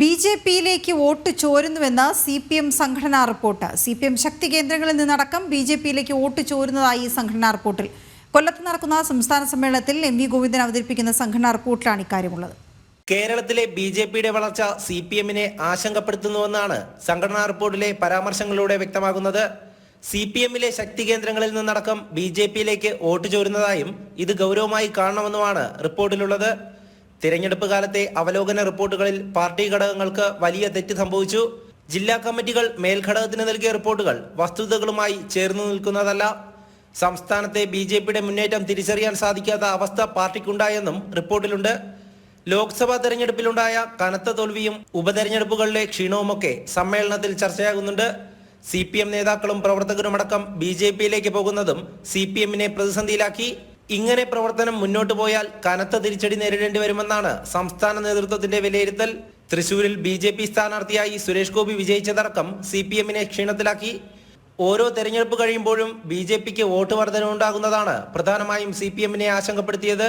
B J പിയിലേക്ക് vote ചോരുന്നുവെന്ന C P M സംഘടനാ റിപ്പോർട്ട്. സി പി എം ശക്തി കേന്ദ്രങ്ങളിൽ നിന്നടക്കം ബി ജെ പിയിലേക്ക് വോട്ട് ചോരുന്നതായി സംഘടനാ റിപ്പോർട്ടിൽ. കൊല്ലത്ത് നടക്കുന്ന സംസ്ഥാന സമ്മേളനത്തിൽ എം വി ഗോവിന്ദൻ അവതരിപ്പിക്കുന്ന സംഘടനാ റിപ്പോർട്ടിലാണ് ഇക്കാര്യമുള്ളത്. കേരളത്തിലെ ബി ജെ പിയുടെ വളർച്ച സി പി എമ്മിനെ ആശങ്കപ്പെടുത്തുന്നുവെന്നാണ് സംഘടനാ റിപ്പോർട്ടിലെ പരാമർശങ്ങളിലൂടെ വ്യക്തമാകുന്നത്. സി പി എമ്മിലെ ശക്തി കേന്ദ്രങ്ങളിൽ നിന്നടക്കം ബി ജെ പിയിലേക്ക് വോട്ട് ചോരുന്നതായും ഇത് ഗൗരവമായി കാണണമെന്നുമാണ് റിപ്പോർട്ടിലുള്ളത്. തിരഞ്ഞെടുപ്പ് കാലത്തെ അവലോകന റിപ്പോർട്ടുകളിൽ പാർട്ടി ഘടകങ്ങൾക്ക് വലിയ തെറ്റ് സംഭവിച്ചു. ജില്ലാ കമ്മിറ്റികൾ മേൽഘടകത്തിന് നൽകിയ റിപ്പോർട്ടുകൾ വസ്തുതകളുമായി ചേർന്നു നിൽക്കുന്നതല്ല. സംസ്ഥാനത്തെ ബി ജെ പിയുടെ മുന്നേറ്റം തിരിച്ചറിയാൻ സാധിക്കാത്ത അവസ്ഥ പാർട്ടിക്കുണ്ടായെന്നും റിപ്പോർട്ടിലുണ്ട്. ലോക്സഭാ തെരഞ്ഞെടുപ്പിലുണ്ടായ കനത്ത തോൽവിയും ഉപതെരഞ്ഞെടുപ്പുകളിലെ ക്ഷീണവുമൊക്കെ സമ്മേളനത്തിൽ ചർച്ചയാകുന്നുണ്ട്. സി പി എം നേതാക്കളും പ്രവർത്തകരുമടക്കം ബി ജെ പിയിലേക്ക് പോകുന്നതും സി പി എമ്മിനെ പ്രതിസന്ധിയിലാക്കി. ഇങ്ങനെ പ്രവർത്തനം മുന്നോട്ടു പോയാൽ കനത്ത തിരിച്ചടി നേരിടേണ്ടി വരുമെന്നാണ് സംസ്ഥാന നേതൃത്വത്തിന്റെ വിലയിരുത്തൽ. തൃശൂരിൽ ബി ജെ പി സ്ഥാനാർത്ഥിയായി സുരേഷ് ഗോപി വിജയിച്ചതടക്കം സി പി എമ്മിനെ ക്ഷീണത്തിലാക്കി. ഓരോ തെരഞ്ഞെടുപ്പ് കഴിയുമ്പോഴും ബി ജെ പിക്ക് വോട്ട് വർധനവുണ്ടാകുന്നതാണ് പ്രധാനമായും സി പി എമ്മിനെ ആശങ്കപ്പെടുത്തിയത്.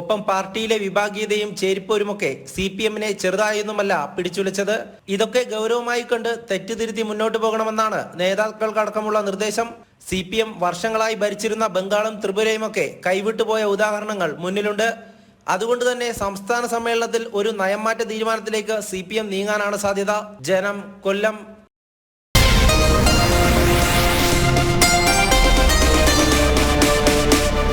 ഒപ്പം പാർട്ടിയിലെ വിഭാഗീയതയും ചേരിപ്പോരുമൊക്കെ സി പി എമ്മിനെ ചെറുതായൊന്നുമല്ല പിടിച്ചുലച്ചത്. ഇതൊക്കെ ഗൗരവമായി കണ്ട് തെറ്റുതിരുത്തി മുന്നോട്ട് പോകണമെന്നാണ് നേതാക്കൾക്കടക്കമുള്ള നിർദ്ദേശം. സി പി എം വർഷങ്ങളായി ഭരിച്ചിരുന്ന ബംഗാളും ത്രിപുരയുമൊക്കെ കൈവിട്ടുപോയ ഉദാഹരണങ്ങൾ മുന്നിലുണ്ട്. അതുകൊണ്ട് തന്നെ സംസ്ഥാന സമ്മേളനത്തിൽ ഒരു നയംമാറ്റ തീരുമാനത്തിലേക്ക് സി പി എം നീങ്ങാനാണ് സാധ്യത. ജനം കൊല്ലം